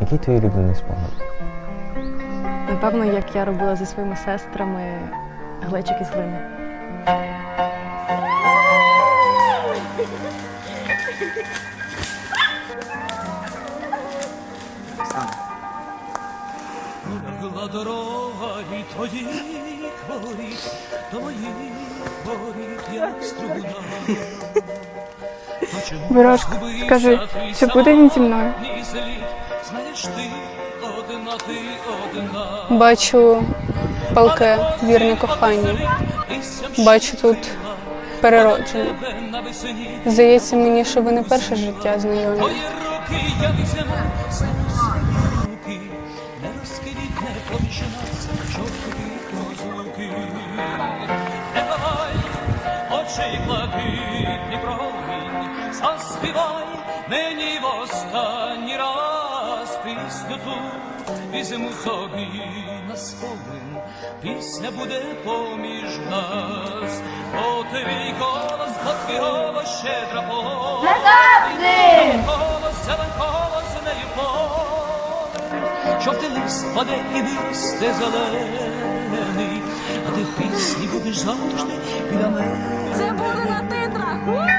Який твій улюблений спогад? Напевно, як я робила зі своїми сестрами глечики з глини. Лягла дорога і твоїх воріт, до моїх воріт, як струна. А чому Ворожко, згубився скажи, чи буде він зі мною? Знаєш ти, одна ти одна. Бачу палке вірне кохання. Бачу тут переродження. Здається мені, що ви не перше життя знайомі. Поміж нас, розлуки. Не давай, очі блакитні промінь, заспівай мені в останній раз пісню ту, візьму собі на спомин, пісня буде поміж нас, бо твій голос, голос щедра поле. Жовтий лист паде і висте зелений, а ти пісні будеш завжди біля мене. Це буде на титрах!